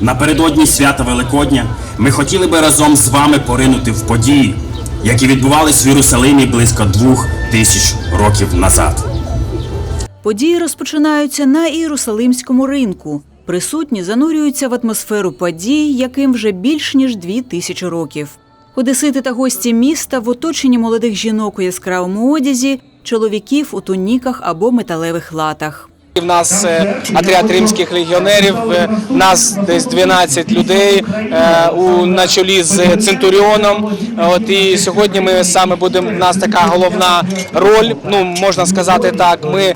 Напередодні свята Великодня ми хотіли би разом з вами поринути в події, які відбувались в Єрусалимі близько двох тисяч років назад. Події розпочинаються на Ієрусалимському ринку. Присутні занурюються в атмосферу подій, яким вже більш ніж дві тисячі років. Одесити та гості міста в оточенні молодих жінок у яскравому одязі, чоловіків у туніках або металевих латах. В нас е, отряд римських легіонерів, е, нас десь 12 людей е, на чолі з центуріоном. От і сьогодні ми саме будемо. У нас така головна роль. Ну можна сказати так. Ми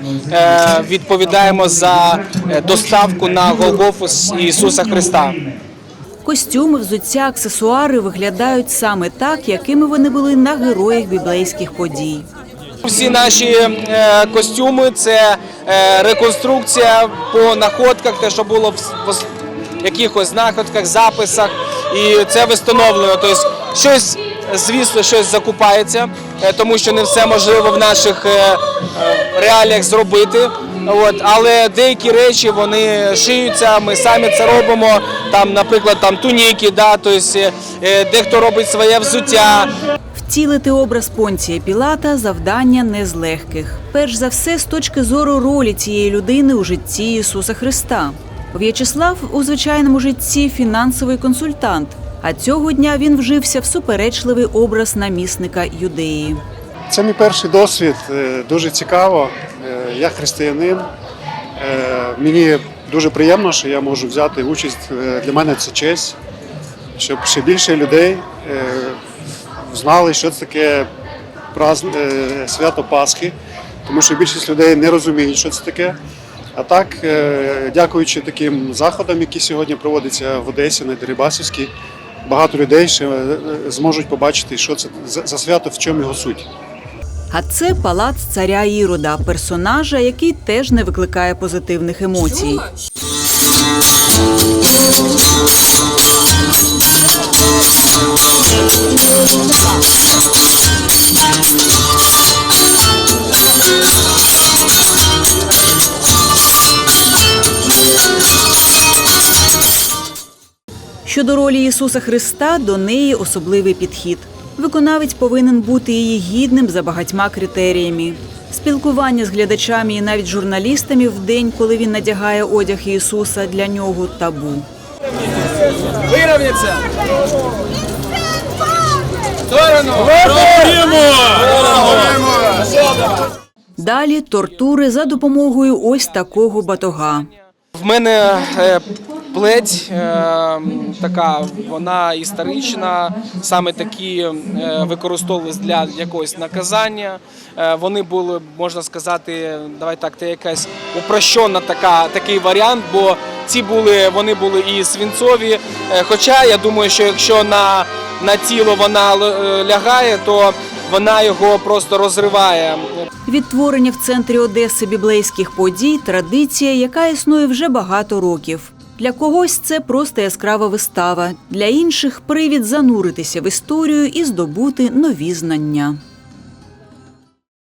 відповідаємо за доставку на Голгофу Ісуса Христа. Костюми, взуття, аксесуари виглядають саме так, якими вони були на героях біблейських подій. Всі наші е, костюми це е, реконструкція по находках, те, що було в, якихось знаходках, записах, і це встановлено. Тобто щось, звісно, щось закупається, е, тому що не все можливо в наших реаліях зробити. От, але деякі речі вони шиються, ми самі це робимо. Там, наприклад, там туніки, да, тобто, дехто робить своє взуття. Втілити образ Понція Пілата завдання не з легких. Перш за все, з точки зору ролі цієї людини у житті Ісуса Христа. В'ячеслав у звичайному житті фінансовий консультант, а цього дня він вжився в суперечливий образ намісника юдеї. Це мій перший досвід, е, дуже цікаво. Е, Я християнин. Е, Мені дуже приємно, що я можу взяти участь. Для мене це честь, щоб ще більше людей знали, що це таке е, свято Пасхи, тому що більшість людей не розуміють, що це таке. А так, е, дякуючи таким заходам, які сьогодні проводяться в Одесі на Дерибасівській, багато людей ще е, зможуть побачити, що це за свято, в чому його суть. А це палац царя Ірода, персонажа, який теж не викликає позитивних емоцій. Щодо ролі Ісуса Христа, до неї особливий підхід. Виконавець повинен бути її гідним за багатьма критеріями. Спілкування з глядачами і навіть журналістами в день, коли він надягає одяг Ісуса, для нього табу. Вирівняться! Сторону! Далі тортури за допомогою ось такого батога. В мене е, плеть е, така, вона історична, саме такі е, використовувались для якогось наказання. Е, вони були, можна сказати, давай так, це якась упрощена така, такий варіант, бо ці були, вони були і свинцові. Е, хоча я думаю, що якщо на, на тіло вона е, лягає, то вона його просто розриває. Відтворення в центрі Одеси біблейських подій традиція, яка існує вже багато років. Для когось це просто яскрава вистава, для інших привід зануритися в історію і здобути нові знання.